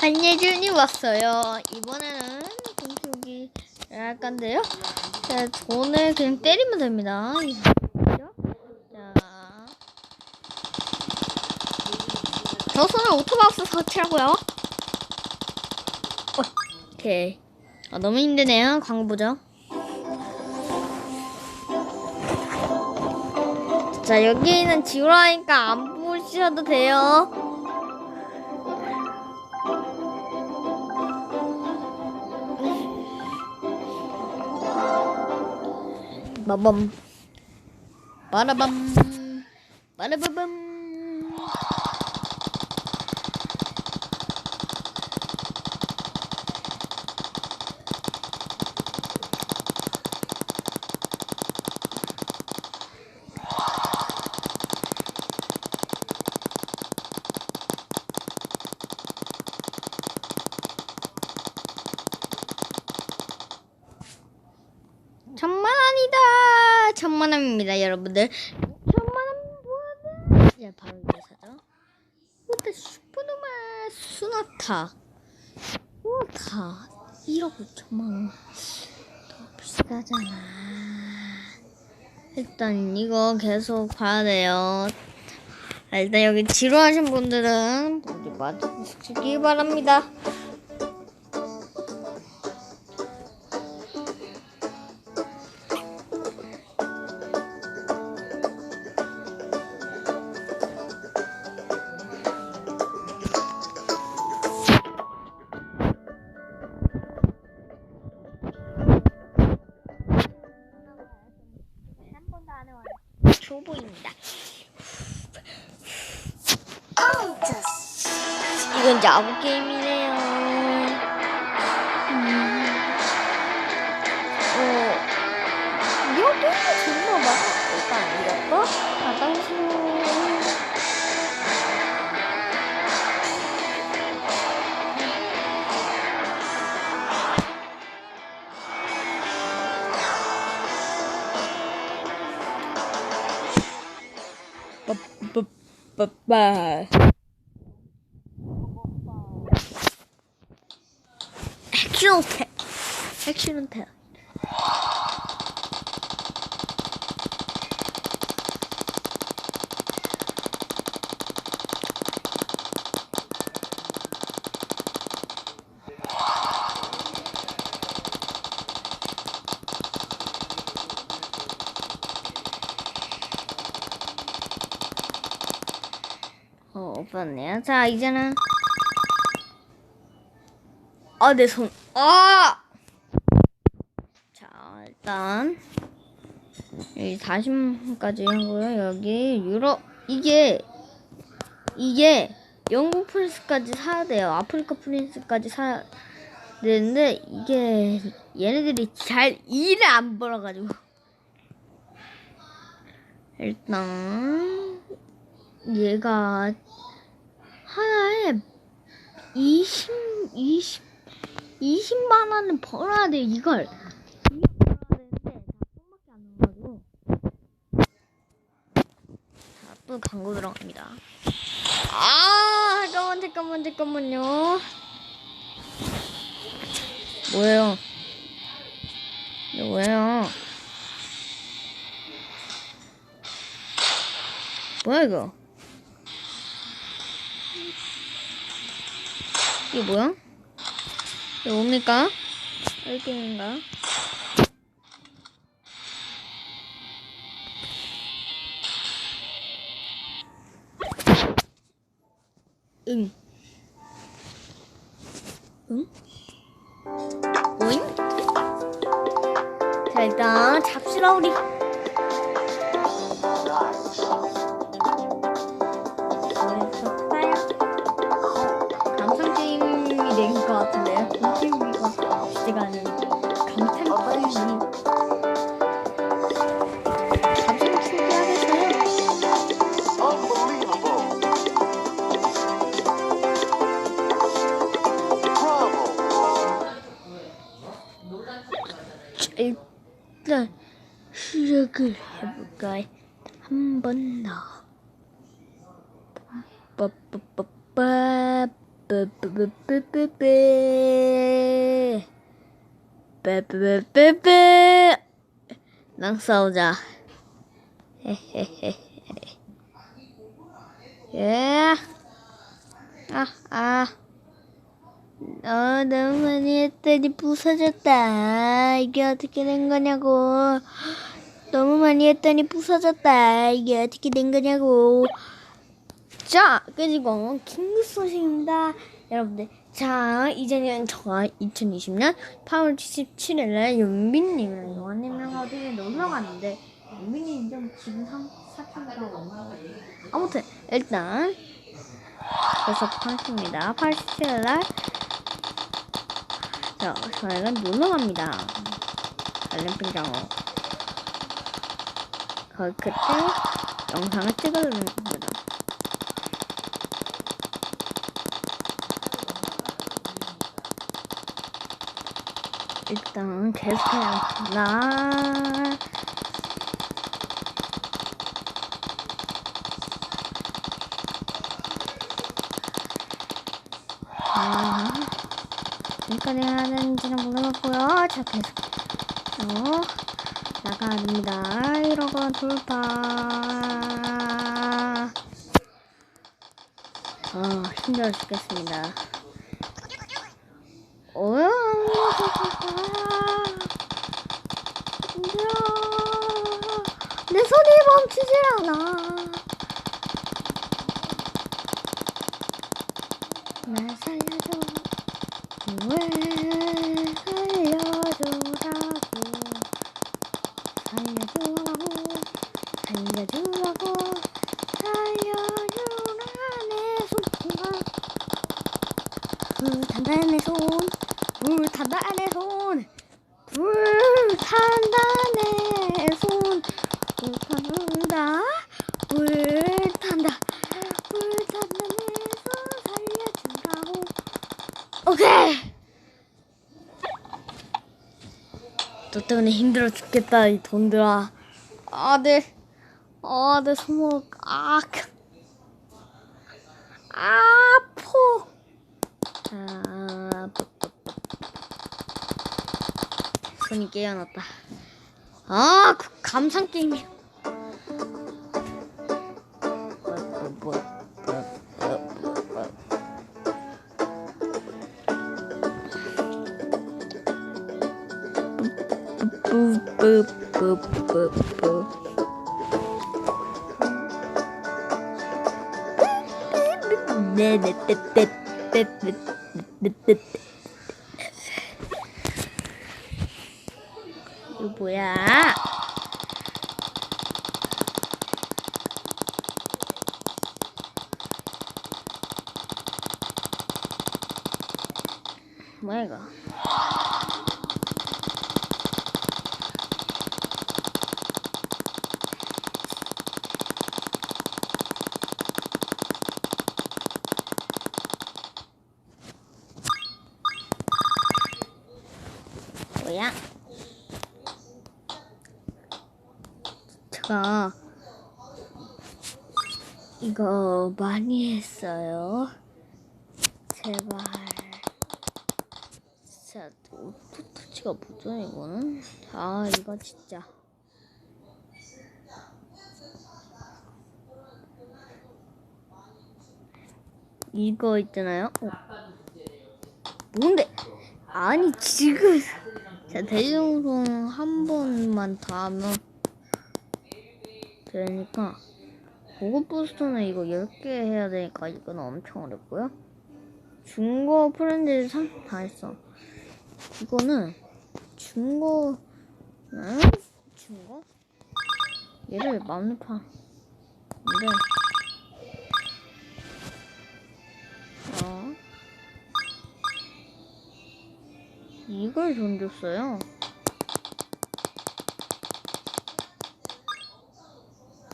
한예준이 왔어요. 이번에는 동쪽이 할 건데요. 자, 손을 그냥 때리면 됩니다. 자, 저 손을 오토바우스 설치하고요. 어, 오케이. 아, 너무 힘드네요. 광고 보죠. 자, 여기 있는 지우라니까 안 보셔도 돼요. 빠밤 빠라밤 빠라바밤 천만원이다 천만원입니다 여러분들. 천만원 뭐하나 자 바로 이거 사죠 이것도 슈퍼노마 수나타. 수나타. 1억 5천만원. 너무 비싸잖아. 일단 이거 계속 봐야 돼요. 자, 일단 여기 지루하신 분들은 여기 맞으시기 바랍니다 야구 게임이네요. 음. 어, 여기 좋나봐. 일단 이것도 화장실. 빠빠빠 액션 팩. 액션 팩. 어, 오빠네요. 자, 이제는 아, 내 손. 아! 자, 일단 여기 40까지 하고요. 여기 유럽 이게 이게 영국 프린스까지 사야 돼요. 아프리카 프린스까지 사야 되는데 이게 얘네들이 잘 일을 안 벌어가지고 일단 얘가 하나에 20, 20, 20만 원은 벌어야 돼, 이걸. 또 광고 들어갑니다. 아, 잠깐만, 잠깐만, 잠깐만요. 뭐예요? 뭐예요? 뭐야, 이거? 이게 뭐야? 이게 뭡니까? 이렇게인가? 응. 응? 오잉? 자, 잡시다, 우리. 겠어요? Unbelievable. Bravo. 일단 시작을 해볼까요? 한 번 더. 빠빠빠빠 빼빼빼빼빼 빼 빼빼빼빼빼 랑 싸우자 헤헤헤헤 예. 아, 아. 어, 너무 많이 했더니 부서졌다. 이게 어떻게 된 거냐고. 너무 많이 했더니 부서졌다. 이게 어떻게 된 거냐고. 자, 그리고 킹그 소식입니다. 여러분들. 자, 이제는 저가 2020년 8월 17일에 윤빈님이랑 영화님이랑 어디에 놀러 갔는데, 윤빈님 좀 지금 상, 사춘기가 없나 아무튼, 일단, 계속 하겠습니다. 8 17일날, 자, 저희가 놀러 갑니다. 알림핑장으로. 거 그때 영상을 찍으려는 겁니다. 일단 계속해야 합니다. 아, 여기까지 해야 되는지는 모르겠고요. 자, 계속. 어, 나가야 됩니다. 이러고 돌파. 아, 힘들어 죽겠습니다. 어여, 힘들어. 내 손이 멈추질 않아. 날 살려줘. 왜 살려줘라고. 살려주라고. 살려주라고. 살려주라 내 손. 불 탄다 내 손. 불 탄다 내 손. 불 탄다 내 손. 불 탄다. 불 탄다. 불 탄다 내손 살려주라고. 오케이. 너 때문에 힘들어 죽겠다 이 돈들아. 아, 내, 아, 내 손목, 아, 아포. 아, 손이 깨어났다. 아, 그 감상 게임이야. 이거 뭐야? 뭐야 이거? 뭐야? 제가 이거 많이 했어요. 제발. 진짜 오토터치가 뭐죠 이거는? 아 이거 진짜. 이거 있잖아요. 어. 뭔데? 아니 지금 자 대중송 한 번만 다 하면 되니까 고급 부스터는 이거 10개 해야 되니까 이건 엄청 어렵고요 중고 프렌즈 3다 했어 이거는 중고는 중고? 얘를 마음대로 파 근데 어 이걸 던졌어요.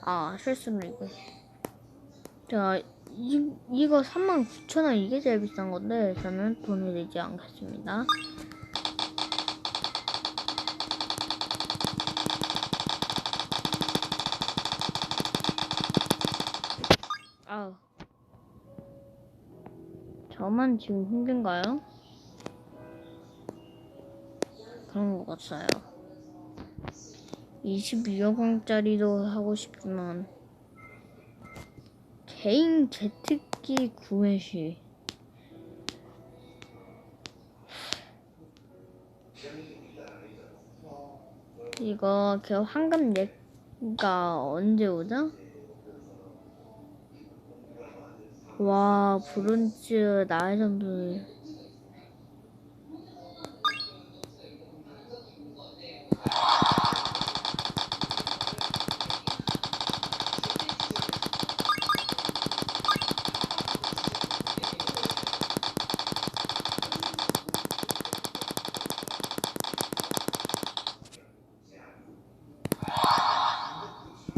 아, 실수로 이거. 자, 이, 이거 39,000원 이게 제일 비싼 건데, 저는 돈을 내지 않겠습니다. 아우. 저만 지금 힘든가요? 그런 것 같아요. 22억 원짜리도 하고 싶지만 개인 제트기 구매 시 이거 그 황금 렉가 언제 오죠? 와 브론즈 나의 정도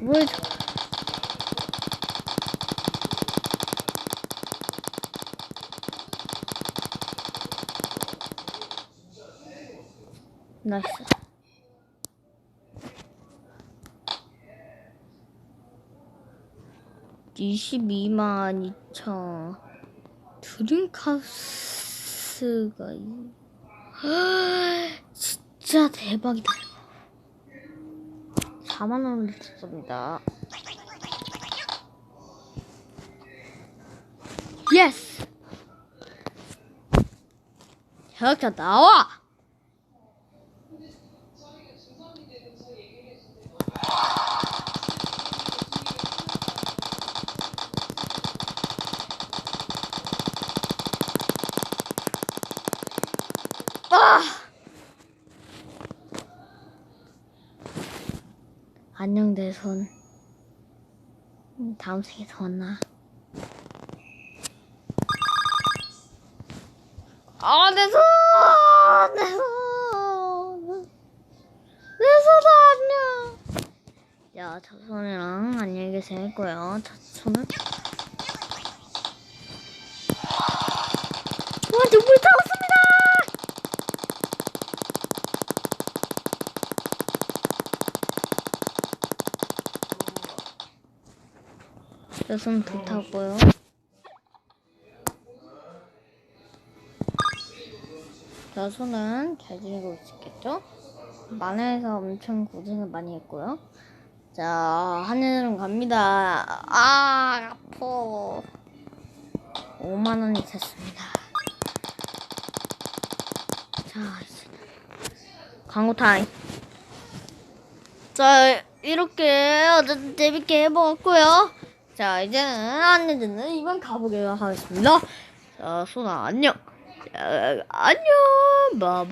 뭘 저- 나이스. 이십이만 이천 드림카스가 이- 진짜 대박이다. 4만 원을 줬습니다. 예스! 혁자 나와! 안녕 내 손. 음, 다음 생에 더 만나. 아, 내 손! 내 손! 내 손도 안녕! 야, 저 손이랑 안녕히 계세요. 저 손을. 불타고요. 저 손은 잘 지내고 있었겠죠? 만화에서 엄청 고생을 많이 했고요. 자, 하늘은 갑니다. 아, 아파. 5만 원이 됐습니다. 자, 이제 광고 타임. 자, 이렇게 어쨌든 재밌게 해보았고요. 자, 이제는 안내드는 이만 가보도록 하겠습니다. 자, 소나 안녕. 자, 안녕. 바밤.